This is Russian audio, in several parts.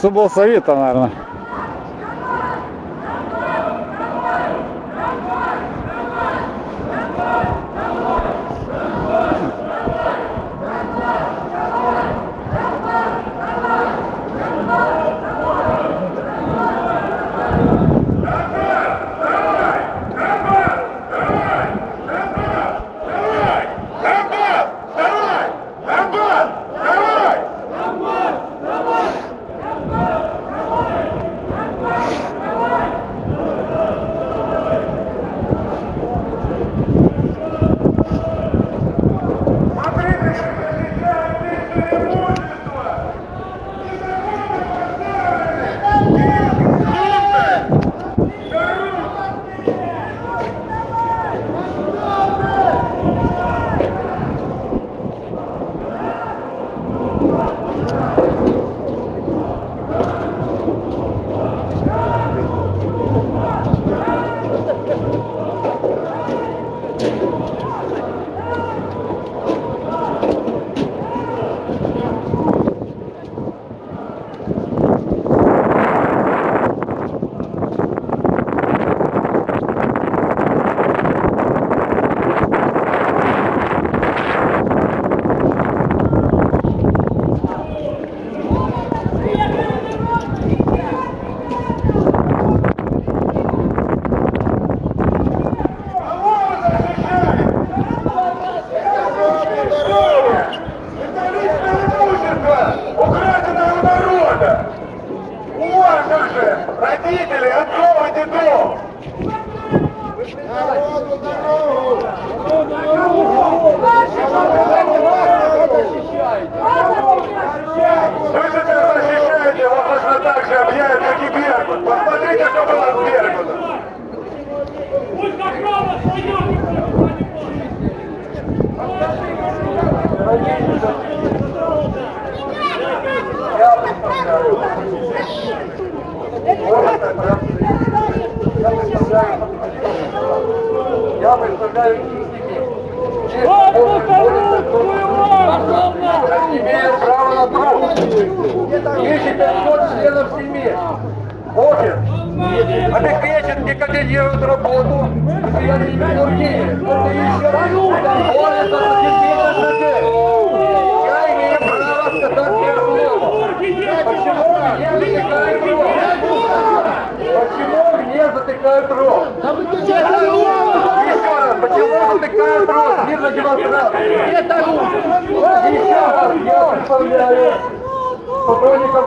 Суболсовета, наверное. Же! Родители, откройте дом! Вы же меня защищаете, вас точно так же объявят, как и Беркут. Посмотрите, что было с Беркутом. Пусть охрана своя! Я представляю Вот коррупцию вам! имеет право на труд. 1500 членов семьи. Офис обеспечит и координирует работу предприятий другие. Это еще более 25 людей. Почему затыкают рот? Мирно демонстрация. Еще раз, я представляю сотрудников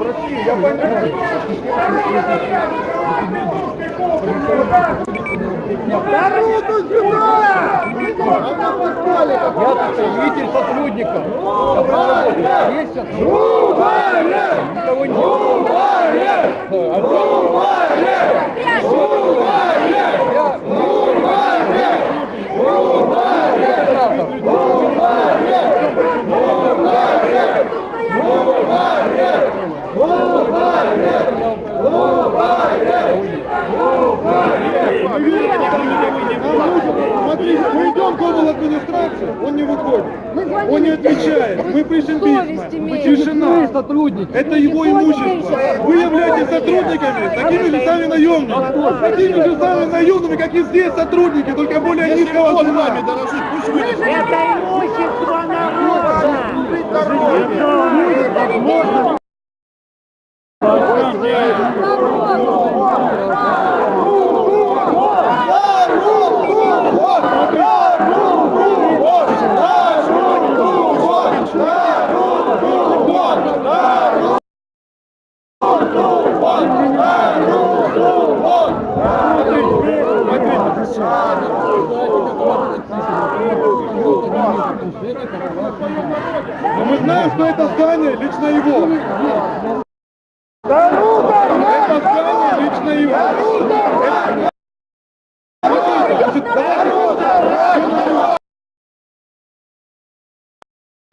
Я представитель сотрудников. Есть? Никого нет. Смотри, мы идем к администрации, он не выходит. Он не отвечает. Мы пишем письма. Тишина. сотрудники. Это его имущество. Вы являетесь сотрудниками, такими же самыми наемными. Такими же самыми наемными, как и здесь сотрудники, только более низкого звена. Это имущество народа. Но мы знаем, что это здание лично его.